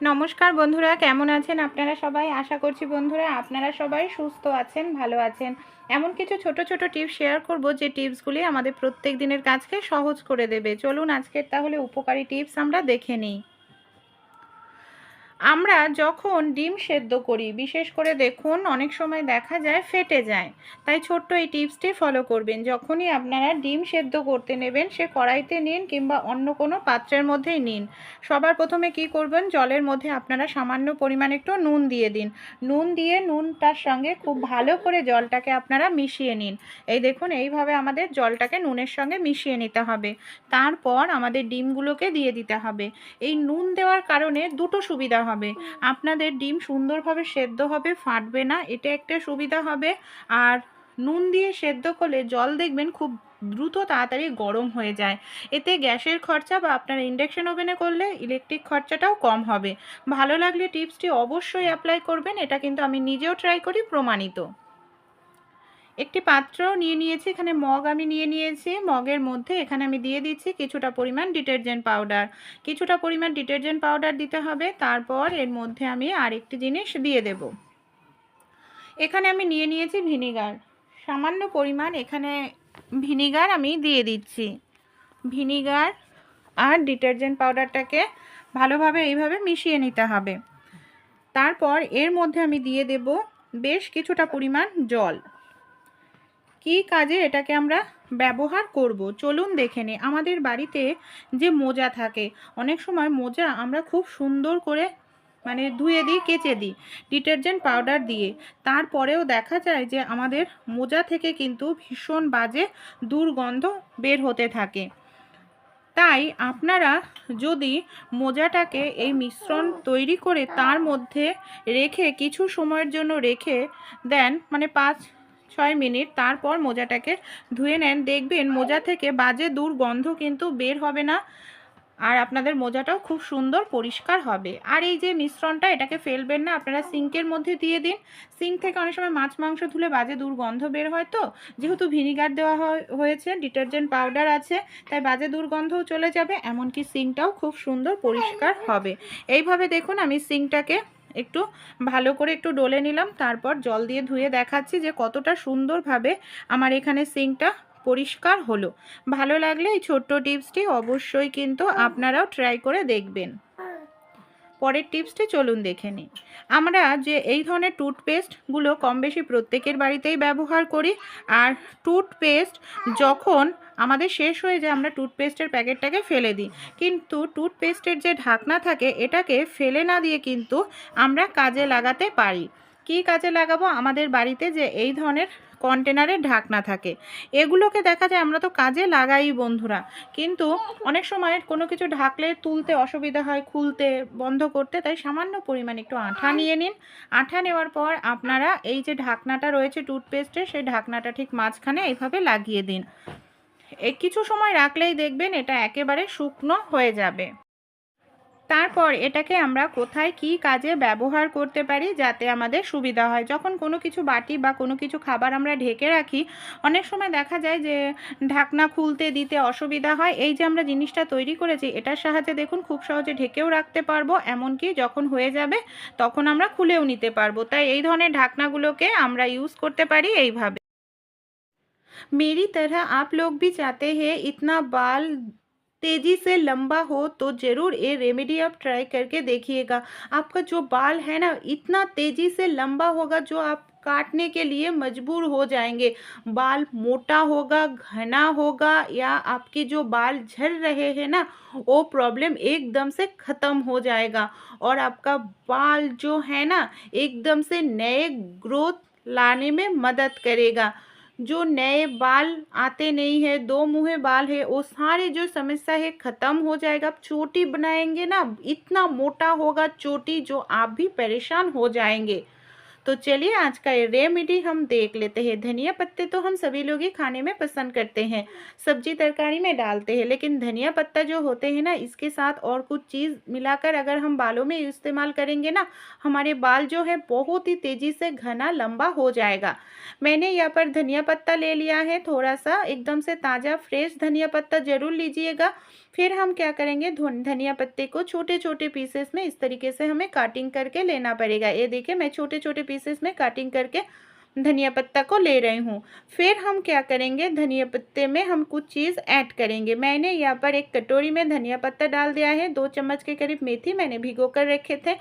নমস্কার বন্ধুরা, কেমন আছেন আপনারা সবাই? আশা করছি বন্ধুরা আপনারা সবাই সুস্থ আছেন, ভালো আছেন। এমন কিছু ছোট ছোট টিপস শেয়ার করব, যে টিপসগুলি আমাদের প্রত্যেক দিনের কাজকে সহজ করে দেবে। চলুন আজকের তাহলে উপকারী টিপস আমরা দেখে নিই। আমরা যখন ডিম সেদ্ধ করি, বিশেষ করে দেখুন অনেক সময় দেখা যায় ফেটে যায়। তাই ছোট্ট এই টিপসটি ফলো করবেন। যখনই আপনারা ডিম সেদ্ধ করতে নেবেন, সে কড়াইতে নিন কিংবা অন্য কোনো পাত্রের মধ্যেই নিন। সবার প্রথমে কি করবেন? জলের মধ্যে আপনারা সামান্য পরিমাণ একটু নুন দিয়ে দিন। নুন দিয়ে নুনটার সঙ্গে খুব ভালো করে জলটাকে আপনারা মিশিয়ে নিন। এই দেখুন, এইভাবে আমাদের জলটাকে নুনের সঙ্গে মিশিয়ে নিতে হবে। তারপর আমাদের ডিমগুলোকে দিয়ে দিতে হবে। এই নুন দেওয়ার কারণে দুটো সুবিধা হবে। আপনাদের ডিম সুন্দরভাবে সেদ্ধ হবে, ফাটবে না, এটা একটা সুবিধা হবে। আর নুন দিয়ে সেদ্ধ করলে জল দেখবেন খুব দ্রুত তাড়াতাড়ি গরম হয়ে যায়। এতে গ্যাসের খরচা বা আপনার ইন্ডাকশন ওভেনে করলে ইলেকট্রিক খরচাটাও কম হবে। ভালো লাগলে টিপসটি অবশ্যই অ্যাপ্লাই করবেন, এটা কিন্তু আমি নিজেও ট্রাই করি, প্রমাণিত। একটি পাত্র নিয়ে নিয়েছি, এখানে মগ আমি নিয়ে নিয়েছি। মগের মধ্যে এখানে আমি দিয়ে দিচ্ছি কিছুটা পরিমাণ ডিটারজেন্ট পাউডার। কিছুটা পরিমাণ ডিটারজেন্ট পাউডার দিতে হবে, তারপর এর মধ্যে আমি আরেকটি জিনিস দিয়ে দেব। এখানে আমি নিয়ে নিয়েছি ভিনিগার। সামান্য পরিমাণ এখানে ভিনিগার আমি দিয়ে দিচ্ছি। ভিনিগার আর ডিটারজেন্ট পাউডারটাকে ভালোভাবে এইভাবে মিশিয়ে নিতে হবে। তারপর এর মধ্যে আমি দিয়ে দেব বেশ কিছুটা পরিমাণ জল। কী কাজে এটাকে আমরা ব্যবহার করব? চলুন দেখে নিই আমাদের বাড়িতে যে মোজা থাকে, অনেক সময় মোজা আমরা খুব সুন্দর করে মানে ধুয়ে দিই, কেচে দিই, ডিটারজেন্ট পাউডার দিয়ে। তারপরেও দেখা যায় যে আমাদের মোজা থেকে কিন্তু ভীষণ বাজে দুর্গন্ধ বের হতে থাকে। তাই আপনারা যদি মোজাটাকে এই মিশ্রণ তৈরি করে তার মধ্যে রেখে কিছু সময়ের জন্য রেখে দেন মানে পাঁচ ছয় মিনিট, তারপর মোজাটাকে ধুয়ে নেন। দেখবেন মোজা থেকে বাজে দুর্গন্ধ কিন্তু বের হবে না। আর আপনাদের মোজাটাও খুব সুন্দর পরিষ্কার হবে। আর এই যে মিশ্রণটা, এটাকে ফেলবেন না, আপনারা সিঙ্কের মধ্যে দিয়ে দিন। সিঙ্ক থেকে অনেক সময় মাছ, মাংস ধুলে বাজে দুর্গন্ধ বের হয় তো। যেহেতু ভিনিগার দেওয়া হয়েছে, ডিটারজেন্ট পাউডার আছে, তাই বাজে দুর্গন্ধও চলে যাবে, এমনকি সিঙ্কটাও খুব সুন্দর পরিষ্কার হবে। এইভাবে দেখুন আমি সিঙ্কটাকে একটু ভালো করে একটু ডলে নিলাম, তারপর জল দিয়ে ধুয়ে দেখাচ্ছি যে কতটা সুন্দরভাবে আমার এখানে সিঙ্কটা পরিষ্কার হলো। ভালো লাগলে এই ছোট্ট টিপসটি অবশ্যই কিন্তু আপনারাও ট্রাই করে দেখবেন। পরের টিপসটি চলুন দেখে নিই। আমরা যে এই ধরনের টুথপেস্টগুলো কম বেশি প্রত্যেকের বাড়িতেই ব্যবহার করি, আর টুথপেস্ট যখন আমাদের শেষ হয়ে যায়, আমরা টুথপেস্টের প্যাকেটটাকে ফেলে দিই। কিন্তু টুথপেস্টের যে ঢাকনা থাকে, এটাকে ফেলে না দিয়ে কিন্তু আমরা কাজে লাগাতে পারি। কী কাজে লাগাবো? আমাদের বাড়িতে যে এই ধরনের কন্টেনারের ঢাকনা থাকে। এগুলোকে দেখা যায় আমরা তো কাজে লাগাই বন্ধুরা। কিন্তু অনেক সময় কোনো কিছু ঢাকলে তুলতে অসুবিধা হয়, খুলতে বন্ধ করতে, তাই সামান্য পরিমাণ একটু আঠা নিয়ে নিন। আঠা নেওয়ার পর আপনারা এই যে ঢাকনাটা রয়েছে টুথপেস্টের সেই ঢাকনাটা ঠিক মাঝখানে এইভাবে লাগিয়ে দিন। কিছু সময় রাখলেই দেখবেন এটা একেবারে শুকনো হয়ে যাবে। তারপর এটাকে আমরা কোথায় কি কাজে ব্যবহার করতে পারি যাতে আমাদের সুবিধা হয় যখন কোনো কিছু বাটি বা কোনো কিছু খাবার আমরা ঢেকে রাখি অনেক সময় দেখা যায় যে ঢাকনা খুলতে দিতে অসুবিধা হয় এই যে আমরা জিনিসটা তৈরি করেছি এটার সাহায্যে দেখুন খুব সহজে ঢেকেও রাখতে পারবো এমনকি যখন হয়ে যাবে তখন আমরা খুলেও নিতে পারবো তাই এই ধরনের ঢাকনাগুলোকে আমরা ইউজ করতে পারি এইভাবে मेरी तरह आप लोग भी चाहते हैं इतना बाल तेज़ी से लंबा हो तो ज़रूर ये रेमेडी आप ट्राई करके देखिएगा। आपका जो बाल है ना, इतना तेज़ी से लंबा होगा जो आप काटने के लिए मजबूर हो जाएँगे। बाल मोटा होगा, घना होगा या आपके जो बाल झड़ रहे हैं ना, वो प्रॉब्लम एकदम से ख़त्म हो जाएगा। और आपका बाल जो है ना, एकदम से नए ग्रोथ लाने में मदद करेगा। जो नए बाल आते नहीं है, दो मुँहे बाल है, वो सारे जो समस्या है ख़त्म हो जाएगा। आप चोटी बनाएँगे ना इतना मोटा होगा चोटी जो आप भी परेशान हो जाएँगे। तो चलिए आज का रेमेडी हम देख लेते हैं। धनिया पत्ते तो हम सभी लोग ही खाने में पसंद करते हैं। सब्ज़ी तरकारी में डालते हैं, लेकिन धनिया पत्ता जो होते हैं ना, इसके साथ और कुछ चीज़ मिलाकर अगर हम बालों में इस्तेमाल करेंगे ना, हमारे बाल जो है बहुत ही तेज़ी से घना लंबा हो जाएगा। मैंने यहाँ पर धनिया पत्ता ले लिया है थोड़ा सा एकदम से ताज़ा, फ्रेश धनिया पत्ता ज़रूर लीजिएगा। फिर हम क्या करेंगे धनिया पत्ते को छोटे छोटे पीसेस में इस तरीके से हमें काटिंग करके लेना पड़ेगा। ये देखिए, मैं छोटे छोटे पीसेस में काटिंग करके धनिया पत्ता को ले रही हूँ। फिर हम क्या करेंगे? धनिया पत्ते में हम कुछ चीज़ ऐड करेंगे। मैंने यहाँ पर एक कटोरी में धनिया पत्ता डाल दिया है। दो चम्मच के करीब मेथी मैंने भिगो कर रखे थे।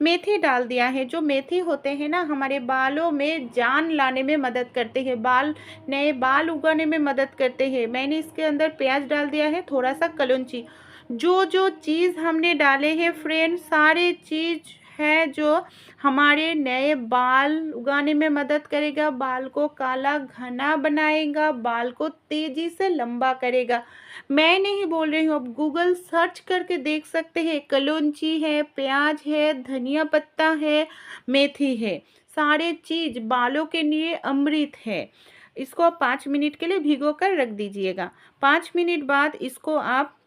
मेथी डाल दिया है। जो मेथी होते हैं ना, हमारे बालों में जान लाने में मदद करते हैं। बाल, नए बाल उगाने में मदद करते हैं। मैंने इसके अंदर प्याज डाल दिया है, थोड़ा सा कलौंची जो जो चीज़ हमने डाले हैं फ्रेंड सारे चीज़ है जो हमारे नए बाल उगाने में मदद करेगा, बाल को काला, घना बनाएगा, बाल को तेज़ी से लंबा करेगा। मैं नहीं बोल रही हूँ अब गूगल सर्च करके देख सकते हैं। कलौंची है, प्याज है, धनिया पत्ता है, मेथी है। सारे चीज़ बालों के लिए अमृत है। इसको आप पाँच मिनट के लिए भिगो कर रख दीजिएगा। पाँच मिनट बाद इसको आप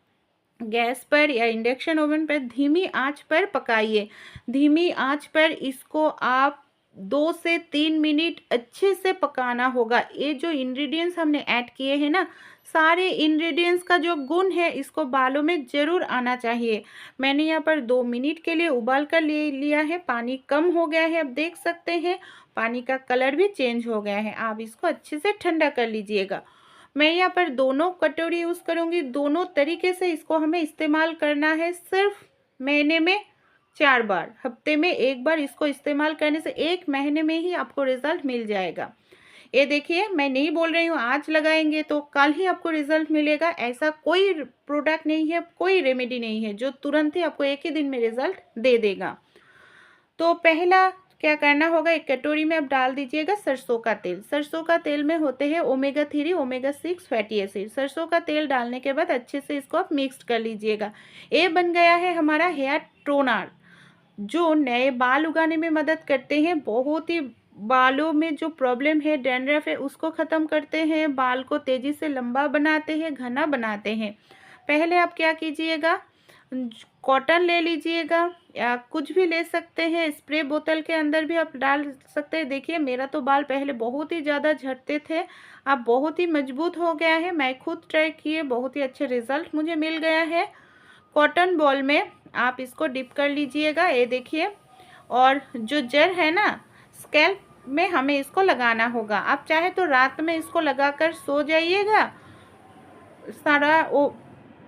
गैस पर या इंडक्शन ओवन पर धीमी आँच पर पकाइए। धीमी आँच पर इसको आप दो से तीन मिनट अच्छे से पकाना होगा। ये जो इंग्रेडिएंट्स हमने ऐड किए हैं ना, सारे इंग्रेडिएंट्स का जो गुण है, इसको बालों में ज़रूर आना चाहिए। मैंने यहाँ पर दो मिनट के लिए उबाल कर ले लिया है। पानी कम हो गया है अब देख सकते हैं। पानी का कलर भी चेंज हो गया है। आप इसको अच्छे से ठंडा कर लीजिएगा। मैं यहाँ पर दोनों कटोरी यूज़ करूँगी। दोनों तरीके से इसको हमें इस्तेमाल करना है। सिर्फ़ महीने में चार बार। हफ़्ते में एक बार इसको इस्तेमाल करने से एक महीने में ही आपको रिज़ल्ट मिल जाएगा। ये देखिए, मैं नहीं बोल रही हूँ आज लगाएँगे तो कल ही आपको रिज़ल्ट मिलेगा। ऐसा कोई प्रोडक्ट नहीं है, कोई रेमेडी नहीं है जो तुरंत ही आपको एक ही दिन में रिज़ल्ट दे देगा। तो पहला क्या करना होगा? एक कटोरी में आप डाल दीजिएगा सरसों का तेल। सरसों का तेल में होते हैं omega three omega six fatty acid सरसों का तेल डालने के बाद अच्छे से इसको आप मिक्स कर लीजिएगा। ये बन गया है हमारा हेयर टोनर जो नए बाल उगाने में मदद करते हैं। बहुत ही बालों में जो प्रॉब्लम है डेंड्रफ है, उसको ख़त्म करते हैं। बाल को तेज़ी से लंबा बनाते हैं, घना बनाते हैं। पहले आप क्या कीजिएगा? कॉटन ले लीजिएगा, या कुछ भी ले सकते हैं। स्प्रे बोतल के अंदर भी आप डाल सकते हैं। देखिए, मेरा तो बाल पहले बहुत ही ज़्यादा झड़ते थे, अब बहुत ही मज़बूत हो गया है। मैं खुद ट्राई किए, बहुत ही अच्छे रिज़ल्ट मुझे मिल गया है। कॉटन बॉल में आप इसको डिप कर लीजिएगा, ये देखिए। और जो जर है ना, स्कैल्प में हमें इसको लगाना होगा। आप चाहे तो रात में इसको लगाकर सो जाइएगा। सारा वो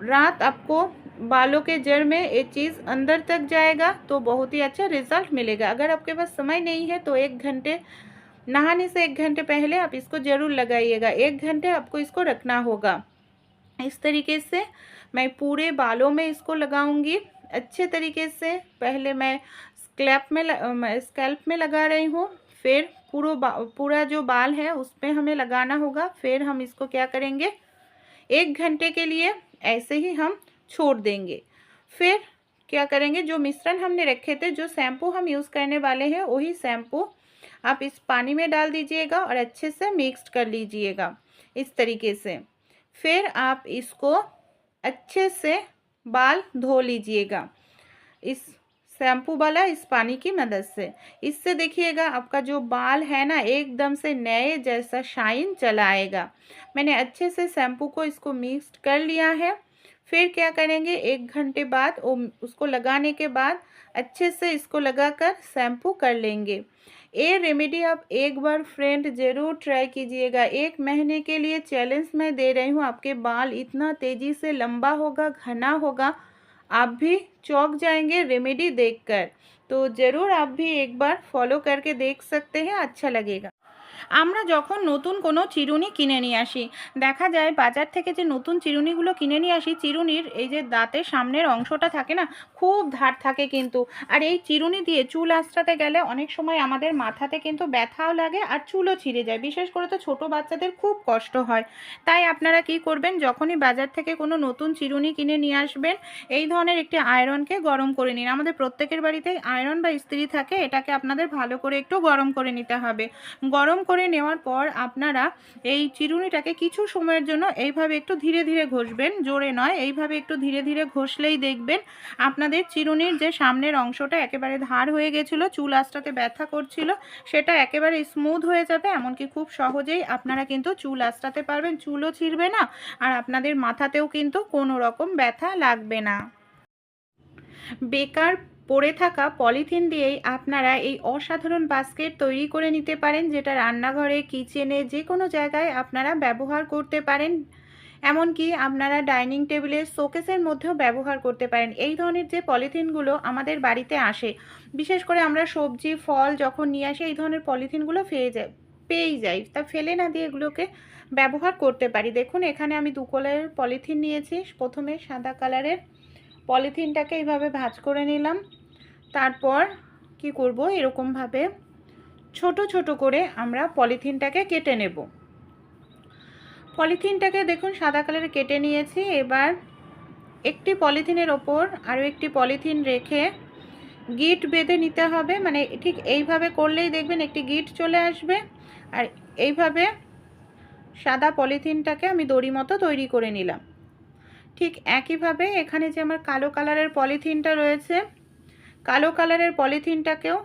रात आपको बालों के जड़ में ये चीज़ अंदर तक जाएगा तो बहुत ही अच्छा रिज़ल्ट मिलेगा। अगर आपके पास समय नहीं है तो एक घंटे, नहाने से एक घंटे पहले आप इसको ज़रूर लगाइएगा। एक घंटे आपको इसको रखना होगा। इस तरीके से मैं पूरे बालों में इसको लगाऊँगी। अच्छे तरीके से पहले मैं स्कैल्प में स्कैल्प में लगा रही हूँ। फिर पूरा पूरा जो बाल है उस पर हमें लगाना होगा। फिर हम इसको क्या करेंगे? एक घंटे के लिए ऐसे ही हम छोड़ देंगे। फिर क्या करेंगे? जो मिश्रण हमने रखे थे, जो शैम्पू हम यूज़ करने वाले हैं, वही शैम्पू आप इस पानी में डाल दीजिएगा और अच्छे से मिक्स कर लीजिएगा इस तरीके से। फिर आप इसको अच्छे से बाल धो लीजिएगा इस शैम्पू वाला, इस पानी की मदद से। इससे देखिएगा, आपका जो बाल है ना, एकदम से नए जैसा शाइन चला आएगा। मैंने अच्छे से शैम्पू को इसको मिक्स कर लिया है। फिर क्या करेंगे? एक घंटे बाद उसको लगाने के बाद अच्छे से इसको लगाकर शैम्पू कर लेंगे। ये रेमेडी आप एक बार फ्रेंड ज़रूर ट्राई कीजिएगा। एक महीने के लिए चैलेंज मैं दे रही हूँ। आपके बाल इतना तेज़ी से लंबा होगा, घना होगा, आप भी चौक जाएँगे रेमेडी देखकर। तो ज़रूर आप भी एक बार फॉलो करके देख सकते हैं अच्छा लगेगा। আমরা যখন নতুন কোনো চিরুনি কিনে নিয়ে আসি, দেখা যায় বাজার থেকে যে নতুন চিরুনিগুলো কিনে নিয়ে আসি, চিরুনির এই যে দাঁতের সামনের অংশটা থাকে না, খুব ধার থাকে কিন্তু। আর এই চিরুনি দিয়ে চুল আঁচড়াতে গেলে অনেক সময় আমাদের মাথাতে কিন্তু ব্যথাও লাগে আর চুলও ছিঁড়ে যায়। বিশেষ করে তো ছোটো বাচ্চাদের খুব কষ্ট হয়। তাই আপনারা কি করবেন? যখনই বাজার থেকে কোনো নতুন চিরুনি কিনে নিয়ে আসবেন, এই ধরনের একটি আয়রনকে গরম করে নিন। আমাদের প্রত্যেকের বাড়িতেই আয়রন বা ইস্ত্রি থাকে, এটাকে আপনাদের ভালো করে একটু গরম করে নিতে হবে। গরম করে নেওয়ার পর আপনারা এই চিরুনিটাকে কিছু সময়ের জন্য এইভাবে একটু ধীরে ধীরে ঘষবেন, জোরে নয়, এইভাবে একটু ধীরে ধীরে ঘষলেই দেখবেন আপনাদের চিরুনির যে সামনের অংশটা একেবারে ধার হয়ে গেছিল, চুল আঁচড়াতে ব্যথা করছিল, সেটা একেবারে স্মুথ হয়ে যাবে, এমনকি খুব সহজেই আপনারা কিন্তু চুল আঁচড়াতে পারবেন, চুলও ছিঁড়বে না, আর আপনাদের মাথাতেও কিন্তু কোনো রকম ব্যথা লাগবে না। বেকার পড়ে থাকা পলিথিন দিয়েই আপনারা এই অসাধারণ বাস্কেট তৈরি করে নিতে পারেন, যেটা রান্নাঘরে, কিচেনে যে কোনো জায়গায় আপনারা ব্যবহার করতে পারেন। এমনকি আপনারা ডাইনিং টেবিলের শোকেসের মধ্যেও ব্যবহার করতে পারেন। এই ধরনের যে পলিথিনগুলো আমাদের বাড়িতে আসে, বিশেষ করে আমরা সবজি, ফল যখন নিয়ে আসি, এই ধরনের পলিথিনগুলো পেয়ে যাই পেয়েই যাই। তা ফেলে না দিয়ে এগুলোকে ব্যবহার করতে পারি। দেখুন, এখানে আমি দু কালারের পলিথিন নিয়েছি। প্রথমে সাদা কালারের পলিথিনটাকে এইভাবে ভাঁজ করে নিলাম। তারপর কি করব? এরকমভাবে ছোট ছোট করে আমরা পলিথিনটাকে কেটে নেব। পলিথিনটাকে দেখুন সাদা কালারে কেটে নিয়েছি। এবার একটি পলিথিনের ওপর আরও একটি পলিথিন রেখে গিট বেঁধে নিতে হবে। মানে ঠিক এইভাবে করলেই দেখবেন একটি গিট চলে আসবে। আর এইভাবে সাদা পলিথিনটাকে আমি দড়ি মতো তৈরি করে নিলাম। ঠিক একইভাবে এখানে যে আমার কালো কালারের পলিথিনটা রয়েছে, কালো কালারের পলিথিনটাকেও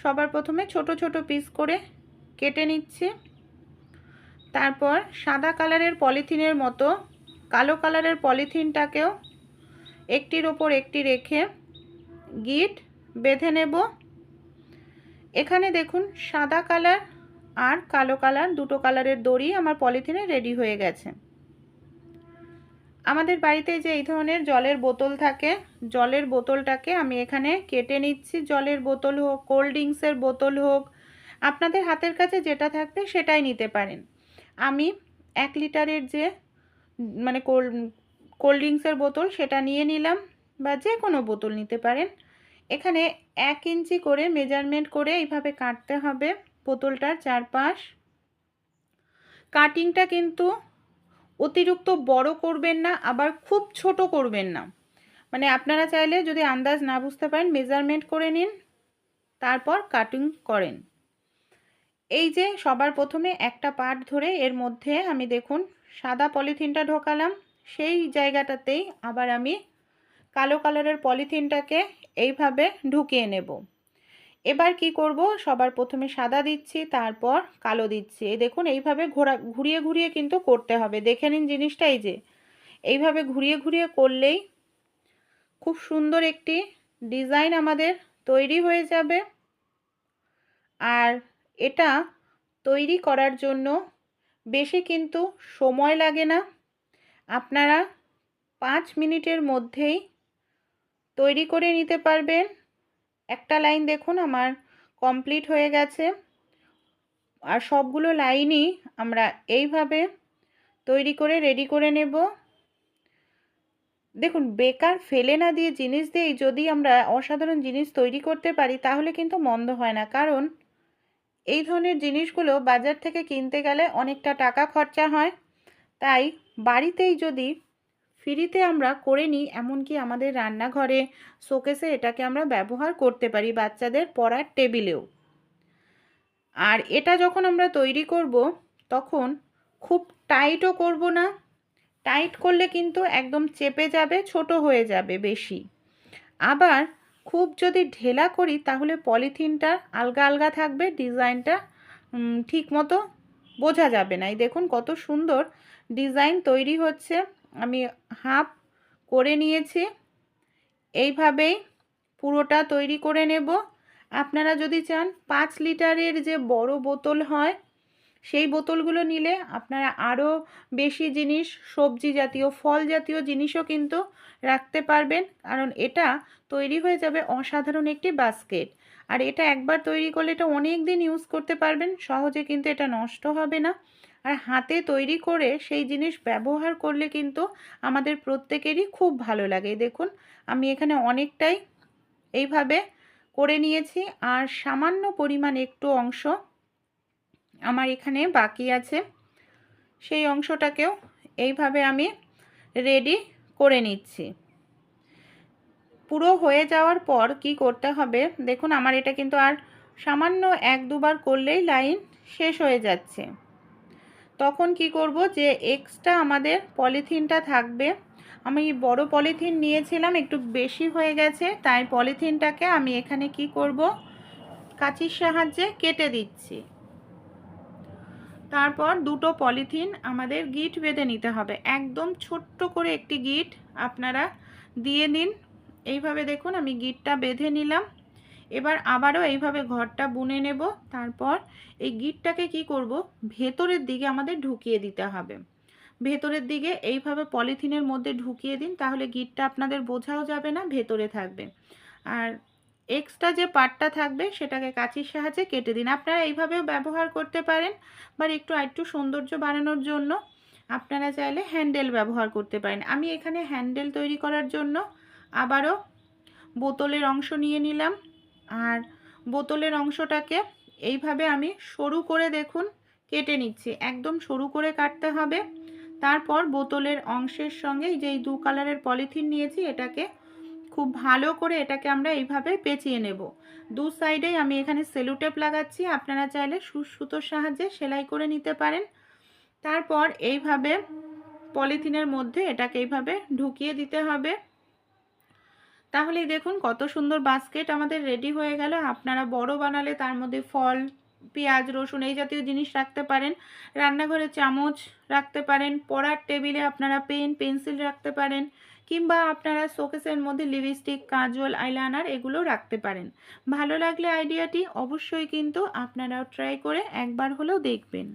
সবার প্রথমে ছোট ছোট পিস করে কেটে নিচ্ছি। তারপর সাদা কালারের পলিথিনের মতো কালো কালারের পলিথিনটাকেও একটির ওপর একটি রেখে গিট বেঁধে নেব। এখানে দেখুন সাদা কালার আর কালো কালার, দুটো কালারের দড়ি আমার পলিথিনে রেডি হয়ে গেছে। আমাদের বাড়িতে যে এই ধরনের জলের বোতল থাকে, জলের বোতলটাকে আমি এখানে কেটে নিচ্ছি। জলের বোতল হোক, কোল্ড ড্রিঙ্কসের বোতল হোক, আপনাদের হাতের কাছে যেটা থাকবে সেটাই নিতে পারেন। আমি এক লিটারের যে মানে কোল্ড কোল্ড ড্রিঙ্কসের বোতল সেটা নিয়ে নিলাম বা যে কোনো বোতল নিতে পারেন। এখানে এক ইঞ্চি করে মেজারমেন্ট করে এইভাবে কাটতে হবে বোতলটার চারপাশ। কাটিংটা কিন্তু অতিরিক্ত বড় করবেন না, আবার খুব ছোট করবেন না। মানে আপনারা চাইলে যদি আন্দাজ না বুঝতে পারেন মেজারমেন্ট করে নিন, তারপর কাটিং করেন। এই যে সবার প্রথমে একটা পার্ট ধরে, এর মধ্যে আমি দেখুন সাদা পলিথিনটা ঢোকালাম, সেই জায়গাটাতেই আবার আমি কালো কালারের পলিথিনটাকে এইভাবে ঢুকিয়ে নেব। এবার কি করব? সবার প্রথমে সাদা দিচ্ছি, তারপর কালো দিচ্ছি। এই দেখুন, এইভাবে ঘোরা, ঘুরিয়ে ঘুরিয়ে কিন্তু করতে হবে। দেখে নিন জিনিসটা, এই যে। এইভাবে ঘুরিয়ে ঘুরিয়ে করলেই খুব সুন্দর একটি ডিজাইন আমাদের তৈরি হয়ে যাবে। আর এটা তৈরি করার জন্য বেশি কিন্তু সময় লাগে না। আপনারা পাঁচ মিনিটের মধ্যেই তৈরি করে নিতে পারবেন। একটা লাইন দেখুন, আমার কমপ্লিট হয়ে গেছে। আর সবগুলো লাইনই আমরা এইভাবে তৈরি করে, রেডি করে নেব। দেখুন, বেকার ফেলে না দিয়ে জিনিস দিয়েই যদি আমরা অসাধারণ জিনিস তৈরি করতে পারি, তাহলে কিন্তু মন্দ হয় না। কারণ এই ধরনের জিনিসগুলো বাজার থেকে কিনতে গেলে অনেকটা টাকা খরচা হয়। তাই বাড়িতেই যদি ফ্রিতে আমরা করে নিই, এমনকি আমাদের রান্নাঘরে শোকেসে এটাকে আমরা ব্যবহার করতে পারি বাচ্চাদের পড়ার টেবিলেও। আর এটা যখন আমরা তৈরি করব, তখন খুব টাইটও করব না। টাইট করলে কিন্তু একদম চেপে যাবে, ছোট হয়ে যাবে বেশি। আবার খুব যদি ঢেলা করি, তাহলে পলিথিনটা আলগা আলগা থাকবে, ডিজাইনটা ঠিক মতো বোঝা যাবে না। এই দেখুন কত সুন্দর ডিজাইন তৈরি হচ্ছে। আমি হাফ করে নিয়েছি। এইভাবেই পুরোটা তৈরি করে নেব। আপনারা যদি চান পাঁচ লিটারের যে বড় বোতল হয়, সেই বোতলগুলো নিলে আপনারা আরও বেশি জিনিস, সবজি জাতীয়, ফল জাতীয় জিনিসও কিন্তু রাখতে পারবেন। কারণ এটা তৈরি হয়ে যাবে অসাধারণ একটি বাস্কেট। আর এটা একবার তৈরি করলে এটা অনেক দিন ইউজ করতে পারবেন, সহজে কিন্তু এটা নষ্ট হবে না। আর হাতে তৈরি করে সেই জিনিস ব্যবহার করলে কিন্তু আমাদের প্রত্যেকেরই খুব ভালো লাগে। দেখুন, আমি এখানে অনেকটাই এইভাবে করে নিয়েছি আর সামান্য পরিমাণ একটু অংশ আমার এখানে বাকি আছে। সেই অংশটাকেও এইভাবে আমি রেডি করে নিচ্ছি। পুরো হয়ে যাওয়ার পর কি করতে হবে? দেখুন, আমার এটা কিন্তু আর সামান্য এক দুবার করলেই লাইন শেষ হয়ে যাচ্ছে। তখন কি করব যে এক্সট্রা আমাদের পলিথিনটা থাকবে। আমি বড় পলিথিন নিয়েছিলাম, একটু বেশি হয়ে গেছে, তাই পলিথিনটাকে আমি এখানে কি করব? কাঁচির সাহায্যে কেটে দিচ্ছি। তারপর দুটো পলিথিন আমাদের গিট বেঁধে নিতে হবে। একদম ছোট্ট করে একটি গিট আপনারা দিয়ে নিন। এইভাবে দেখুন আমি গিটটা বেঁধে নিলাম। এবার আবারও এইভাবে ঘরটা বুনে নেব। তারপর এই গিটটাকে কি করব? ভেতরের দিকে আমাদের ঢুকিয়ে দিতে হবে। ভেতরের দিকে এইভাবে পলিথিনের মধ্যে ঢুকিয়ে দিন, তাহলে গিটটা আপনাদের বোঝাও যাবে না, ভেতরে থাকবে। আর এক্সট্রা যে পার্টটা থাকবে, সেটাকে কাঁচির সাহায্যে কেটে দিন। আপনারা এইভাবেও ব্যবহার করতে পারেন, বা একটু আরেকটু সৌন্দর্য বাড়ানোর জন্য আপনারা চাইলে হ্যান্ডেল ব্যবহার করতে পারেন। আমি এখানে হ্যান্ডেল তৈরি করার জন্য আবারও বোতলের অংশ নিয়ে নিলাম। আর বোতলের অংশটাকে এইভাবে আমি সরু করে দেখুন, কেটে নিচ্ছি। একদম সরু করে কাটতে হবে। তারপর বোতলের অংশের সঙ্গে যেই দু কালারের পলিথিন নিয়েছি, এটাকে খুব ভালো করে এটাকে আমরা এইভাবে পেঁচিয়ে নেব। দু সাইডেই আমি এখানে সেলুটেপ লাগাচ্ছি, আপনারা চাইলে সুতোর সাহায্যে সেলাই করে নিতে পারেন। তারপর এইভাবে পলিথিনের মধ্যে এটাকে এইভাবে ঢুকিয়ে দিতে হবে। তাহলেই দেখুন কত সুন্দর বাস্কেট আমাদের রেডি হয়ে গেল। আপনারা বড় বানালে তার মধ্যে ফল, পেঁয়াজ, রসুন এই জাতীয় জিনিস রাখতে পারেন। রান্নাঘরে চামচ রাখতে পারেন। পড়ার টেবিলে আপনারা পেন পেন্সিল রাখতে পারেন। কিংবা আপনারা শোকেসের মধ্যে লিপস্টিক কাজল আইলাইনার এগুলো রাখতে পারেন। ভালো লাগলে আইডিয়াটি অবশ্যই কিন্তু আপনারাও ট্রাই করে একবার হলেও দেখবেন।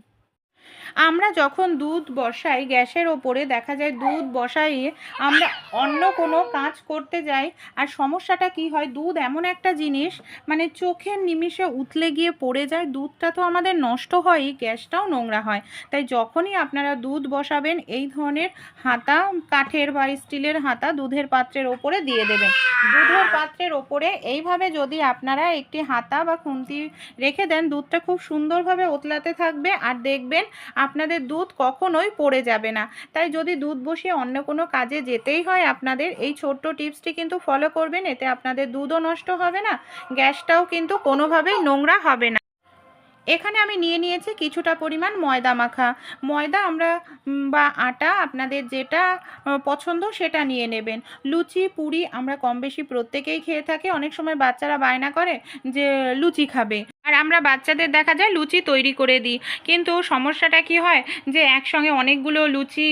আমরা যখন দুধ বসাই, গ্যাসের ওপরে দেখা যায় দুধ বসাইয়ে আমরা অন্য কোনো কাজ করতে যাই। আর সমস্যাটা কি হয়? দুধ এমন একটা জিনিস মানে চোখের নিমিষে উতলে গিয়ে পড়ে যায়। দুধটা তো আমাদের নষ্ট হয়ই গ্যাসটাও নোংরা হয়। তাই যখনই আপনারা দুধ বসাবেন, এই ধরনের হাতা কাঠের বা স্টিলের হাতা দুধের পাত্রের ওপরে দিয়ে দেবেন। দুধের পাত্রের ওপরে এইভাবে যদি আপনারা একটি হাতা বা খুন্তি রেখে দেন, দুধটা খুব সুন্দরভাবে ওতলাতে থাকবে। আর দেখবেন আপনাদের দুধ কখনোই পড়ে যাবে না। তাই যদি দুধ বসিয়ে অন্য কোনো কাজে যেতেই হয় আপনাদের, এই ছোট্ট টিপসটি কিন্তু ফলো করবেন, এতে আপনাদের দুধও নষ্ট হবে না, গ্যাসটাও কিন্তু কোনোভাবেই নোংরা হবে না। এখানে আমি নিয়ে নিয়েছি কিছুটা পরিমাণ ময়দা মাখা। ময়দা আমরা বা আটা আপনাদের যেটা পছন্দ সেটা নিয়ে নেবেন। লুচি, পুরি আমরা কম বেশি প্রত্যেকেই খেয়ে থাকি। অনেক সময় বাচ্চারা বায়না করে যে, লুচি খাবে। আর আমরা বাচ্চাদের দেখা যায় লুচি তৈরি করে দিই। কিন্তু সমস্যাটা কি হয় যে একসঙ্গে অনেকগুলো লুচি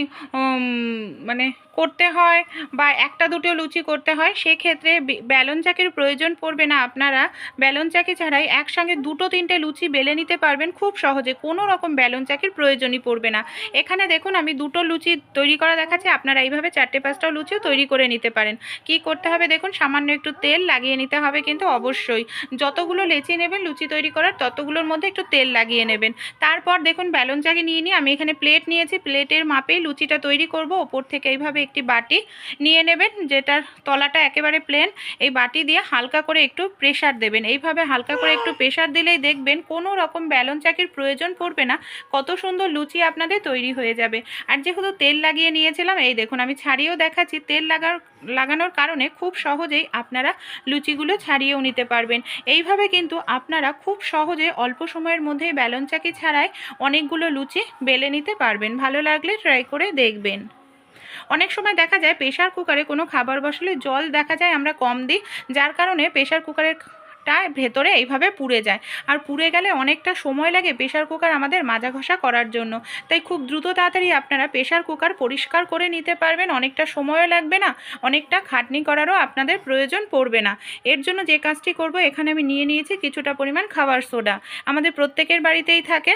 মানে করতে হয় বা একটা দুটো লুচি করতে হয়, সেক্ষেত্রে বে- বেলন চাকির প্রয়োজন পড়বে না। আপনারা বেলন চাকি ছাড়াই একসঙ্গে দুটো তিনটে লুচি বেলে নিতে পারবেন খুব সহজে, কোনো রকম বেলন চাকির প্রয়োজনই পড়বে না। এখানে দেখুন আমি দুটো লুচি তৈরি করা দেখাচ্ছি, আপনারা এইভাবে চারটে পাঁচটা লুচিও তৈরি করে নিতে পারেন। কি করতে হবে দেখুন, সামান্য একটু তেল লাগিয়ে নিতে হবে কিন্তু অবশ্যই। যতগুলো লেচি নেবেন লুচি তৈরি করার, ততগুলোর মধ্যে একটু তেল লাগিয়ে নেবেন। তারপর দেখুন ব্যালন চাকি নিয়ে নিয়ে আমি এখানে প্লেট নিয়েছি, প্লেটের মাপে লুচিটা তৈরি করব, ওপর থেকে এইভাবে একটি বাটি নিয়ে নেবেন, যেটার তলাটা একেবারে প্লেন এই বাটি দিয়ে হালকা করে একটু প্রেসার দেবেন। এইভাবে হালকা করে একটু প্রেসার দিলেই দেখবেন কোনো রকম ব্যালন চাকির প্রয়োজন পড়বে না। কত সুন্দর লুচি আপনাদের তৈরি হয়ে যাবে। আর যেহেতু তেল লাগিয়ে নিয়েছিলাম, এই দেখুন আমি ছাড়িয়েও দেখাচ্ছি। তেল লাগার লাগানোর কারণে খুব সহজেই আপনারা লুচিগুলো ছাড়িয়েও নিতে পারবেন। এইভাবে কিন্তু আপনারা খুব সহজে অল্প সময়ের মধ্যেই ব্যালন চাকি ছাড়াই অনেকগুলো লুচি বেলে নিতে পারবেন। ভালো লাগলে ট্রাই করে দেখবেন। অনেক সময় দেখা যায় প্রেশার কুকারে কোনো খাবার বসালে জল দেখা যায় আমরা কম দিই, যার কারণে প্রেশার কুকারের টা ভেতরে এইভাবে পুড়ে যায়। আর পুড়ে গেলে অনেকটা সময় লাগে প্রেশার কুকার আমাদের মাজা ঘষা করার জন্য। তাই খুব দ্রুত তাড়াতাড়ি আপনারা প্রেশার কুকার পরিষ্কার করে নিতে পারবেন, অনেকটা সময়ও লাগবে না, অনেকটা খাটনি করারও আপনাদের প্রয়োজন পড়বে না। এর জন্য যে কাজটি করব, এখানে আমি নিয়ে নিয়েছি কিছুটা পরিমাণ খাবার সোডা। আমাদের প্রত্যেকের বাড়িতেই থাকে।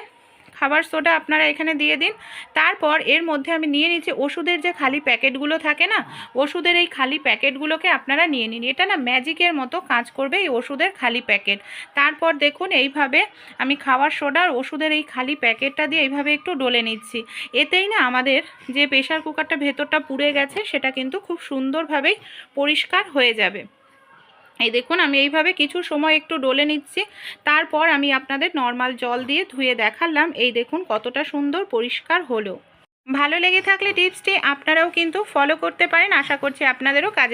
খাবার সোডা আপনারা এখানে দিয়ে দিন। তারপর এর মধ্যে আমি নিয়ে নিচ্ছি ওষুধের যে খালি প্যাকেটগুলো থাকে না, ওষুধের এই খালি প্যাকেটগুলোকে আপনারা নিয়ে নিন। এটা না ম্যাজিকের মতো কাজ করবে এই ওষুধের খালি প্যাকেট। তারপর দেখুন এইভাবে আমি খাওয়ার সোডার ওষুধের এই খালি প্যাকেটটা দিয়ে এইভাবে একটু ডলে নিচ্ছি। এতেই না আমাদের যে প্রেশার কুকারটা ভেতরটা পুড়ে গেছে, সেটা কিন্তু খুব সুন্দরভাবেই পরিষ্কার হয়ে যাবে। এই দেখুন, আমি এইভাবে কিছু সময় একটু ডলে নিচ্ছি। তারপর আমি আপনাদের নর্মাল জল দিয়ে ধুয়ে দেখালাম। এই দেখুন, কতটা সুন্দর পরিষ্কার হলো। ভালো লেগে থাকলে টিপসটি আপনারাও কিন্তু ফলো করতে পারেন। আশা করছি আপনাদেরও কাজে